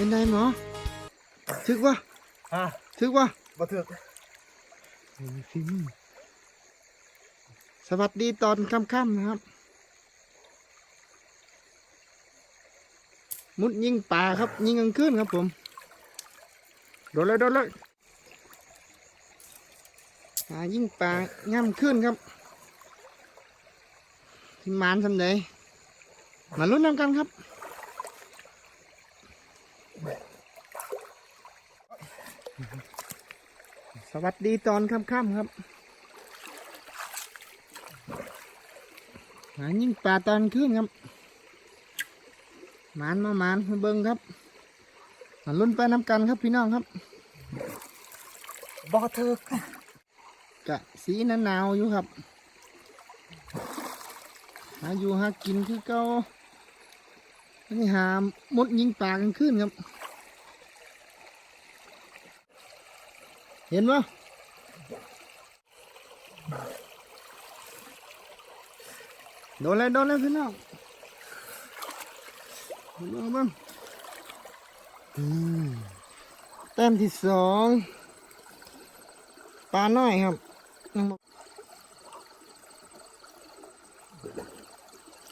เป็นไงหมอถึกวะฮะถึกวะบ่ถึกโอ้ยฟิล์มสวัสดีตอนค่ำๆนะครับ มุดยิงป่าครับ ยิงกลางคืนครับผม โดนเลยโดนเลยหายิงป่าย่ำขึ้นครับที่มานสำเดมาลุ้นน้ำกันครับ สวัสดีตอนค่ำๆครับ หายิงป่าตอนคืนครับหมานมาหมานมาเบิ้งครับมาลุ้นไปน้ำกันครับพี่น้องครับบ่ถึกกะสีหนาหนาวอยู่ครับ หาอยู่หากินคือเก่าอันนี่หามดยิงปลากันขึ้นครับ เห็นปะโดนเลยโดนเลยพี่น้องโดนบ้างอืมแต้มที่สองปลาน้อยครับ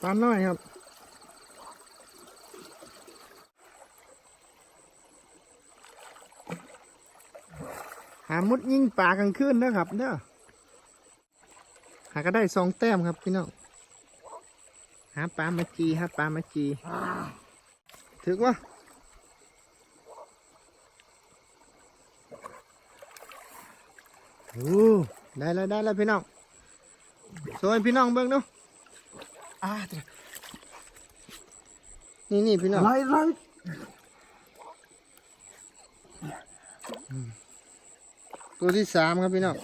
ปลาน้อยครับ หามุดยิงป่ากลางคืนนะครับเด้อหาก็ได้สองแต้มครับพี่น้องหาปลามาจีหาปลามาจีถึกวะโอ้ได้แล้วได้แล้วพี่น้องสวยพี่น้องเบิ่งดูอ่าเดี๋ยวนี่นี่พี่น้องไล่ไล่ ตัวที่สามครับพี่น้อง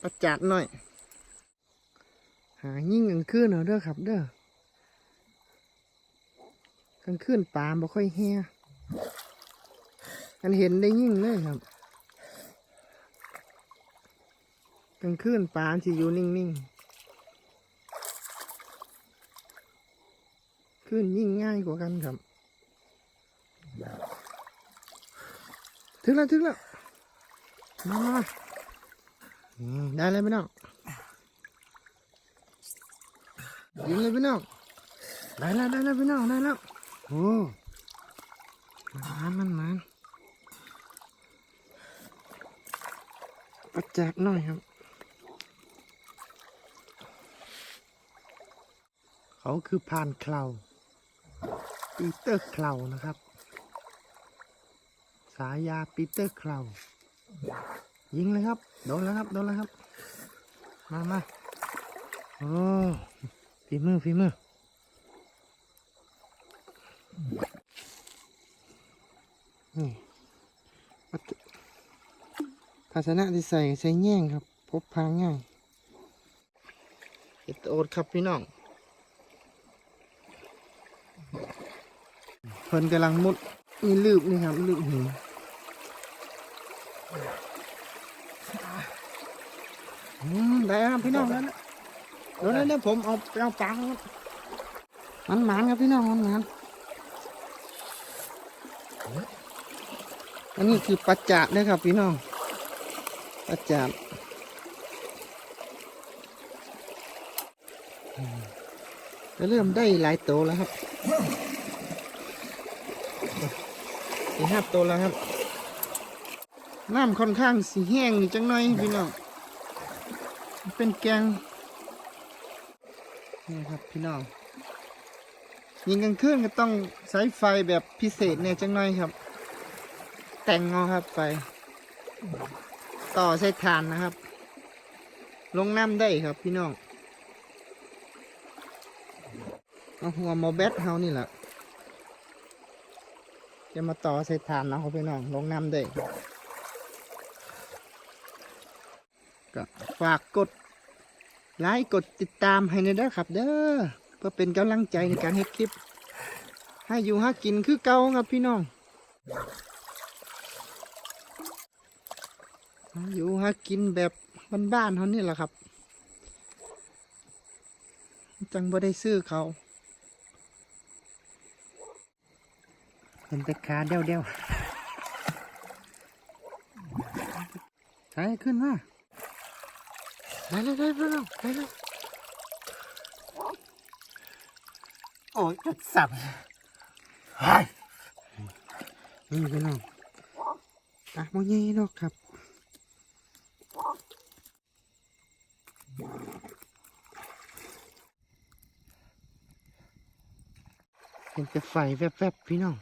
ประจัดหน่อย หายิ่งกลางคืนเอเด้อครับ เด้อกลางคืนปลาบ่ค่อยแห่กันเห็นได้ยิ่งเลยครับกลางคืนปลาสิอยู่นิ่งๆขึ้นยิ่งง่ายกว่ากันครับ ถึงแล้วถึงแล้วมามาได้เลยพี่น้องยิงเลยพี่น้องได้แล้วได้แล้วพี่น้องได้แล้วโอ้มันมันมันประจับหน่อยครับ เขาคือพานเคลาปีเตอร์เคลานะครับายาปีเตอร์คลาวยิงเลยครับ โดนแล้วครับ โดนแล้วครับ มามาโอ้ฝีมือฝีมือนี่ภาชนะที่ใส่ใส่แง่งครับ พบพาง่ายเอ็ดโอดครับพี่น้องเพิ่นกำลังมุดมีลืบนี่ครับลืบหิน อืมได้ครับพี่น้องแล้วนะเดี๋ยวนะเดี๋ยวผมเอาเอาปลาครับมันหมานครับพี่น้องมันหมานอันนี้คือปลาจาดนะครับ พี่น้องปลาจาดก็เริ่มได้หลายโตวแล้วครับสี่ห้าตัวแล้วครับ น้ำค่อนข้างสีแห้งจังหน่อยพี่น้องเป็นแกงนี่ครับพี่น้องยิงกลางคืนก็ต้องใช้ไฟแบบพิเศษเนี่ยจังหน่อยครับ แต่งเอาครับไฟ ต่อใช้ถ่านนะครับ ลงน้ำได้ครับพี่น้องเอาหัวมอแบตเฮานี่แหละจะมาต่อใส่ฐานเนาะครับพี่น้องลงน้ำได้ ก็ฝากกดไลค์กดติดตามให้ในอยเด้อครับ เด้อเพื่อเป็นกำลังใจในการเฮ็ดคลิปให้อยู่หากินคือเก่าครับพี่น้องอยู่หากินแบบบ้านๆเขานี่แหละครับ จังบ่ได้ซื้อเขาเห็นแต่ขาเดี่ยวเดี่ยวใช่ขึ้นมา ได้เลยได้เลยได้เลยโอ้ยจุดสับเฮ้ยนี่พี่น้องปากมันใหญ่นาะครับเห็นแต่ไฟแวบๆพี่น้อง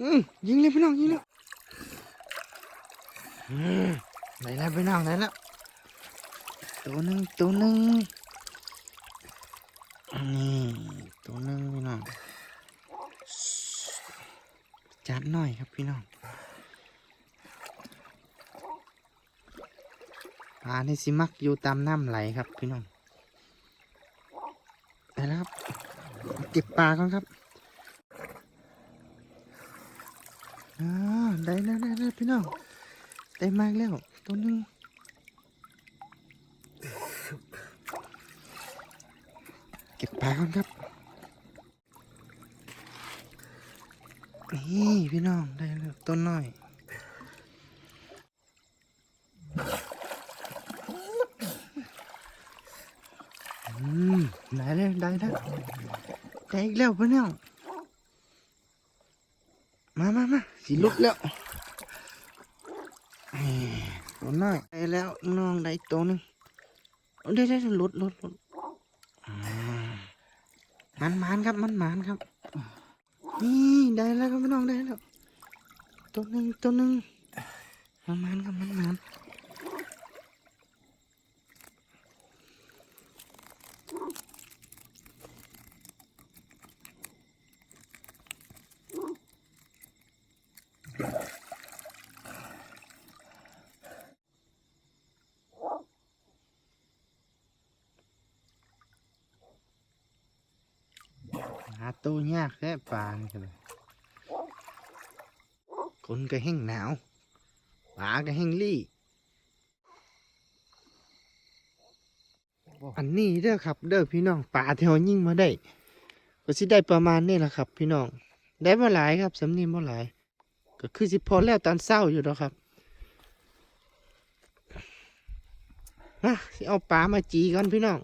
อืมยิงเลยพี่น้องยิงเลย ไหนแล้วพี่น้องไหนแล้วตัวหนึ่งตัวหนึ่งนี่ตัวหนึ่งพี่น้องจัดหน่อยครับพี่น้องปลานี่สิมักอยู่ตามน้ำไหลครับพี่น้องได้แล้วครับเก็บปลาก่อนครับอ่าได้แล้วได้แล้วพี่น้อง ได้มากแล้วตัวนึงเก็บปลาก่อนครับนี่พี่น้องได้แล้วต้นน้อยอืมได้แล้วได้แล้วได้อีกแล้วพี่น้องมามามาสีลุกแล้ว ตัวน้อยได้แล้วน้องได้ตัวหนึงเอาได้ได้ลดลดลดมันมันครับมันมันครับ นี่ได้แล้วครับพี่น้องได้แล้วตัวหนึ่งตัวหนึ่งมันมันครับมันมัน ตัวยากแค่ปลานี่กันเลยคนก็แห้งหนาวปลาก็แห้งรี่ อันนี้เด้อครับ เด้อพี่น้องปลาเรายิ่งมาได้ ก็สิได้ประมาณนี้แหละครับ พี่น้อง ได้บ่หลายครับสำนีบ่หลาย ก็คือสิพอแล้วตอนเศร้าอยู่แล้วครับมาเอาปลามาจีก่อนพี่น้อง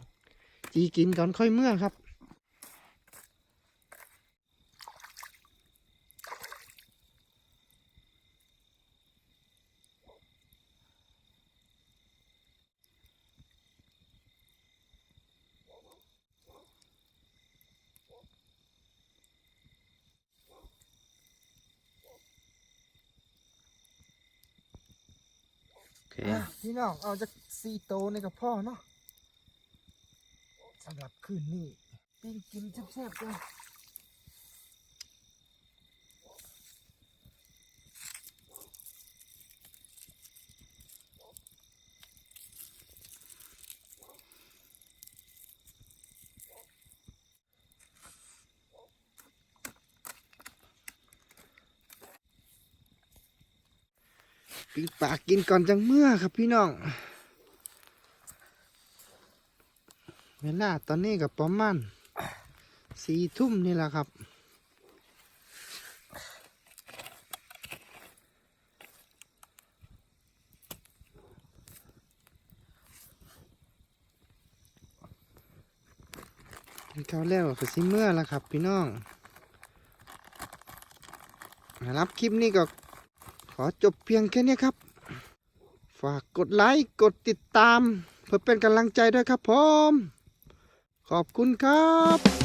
จีกินก่อนค่อยเมื่อครับ อเคพี่น้องเอาจากซีโตในกับพ่อเนาะสำหรับคืนนี้ปิ้งกินแซ่บๆเลย ปิ้งปากกินก่อนจังเมื่อครับพี่น้อง เวลาตอนนี้กับประมาณสี่ทุ่มนี่แหละครับกินข้าวแล้วก็สิเมื่อแล้วครับ พี่น้องรับคลิปนี้ก็ อจบเพียงแค่นี้ครับ ฝากกดไลค์กดติดตาม เพื่อเป็นกำลังใจด้วยครับผม ขอบคุณครับ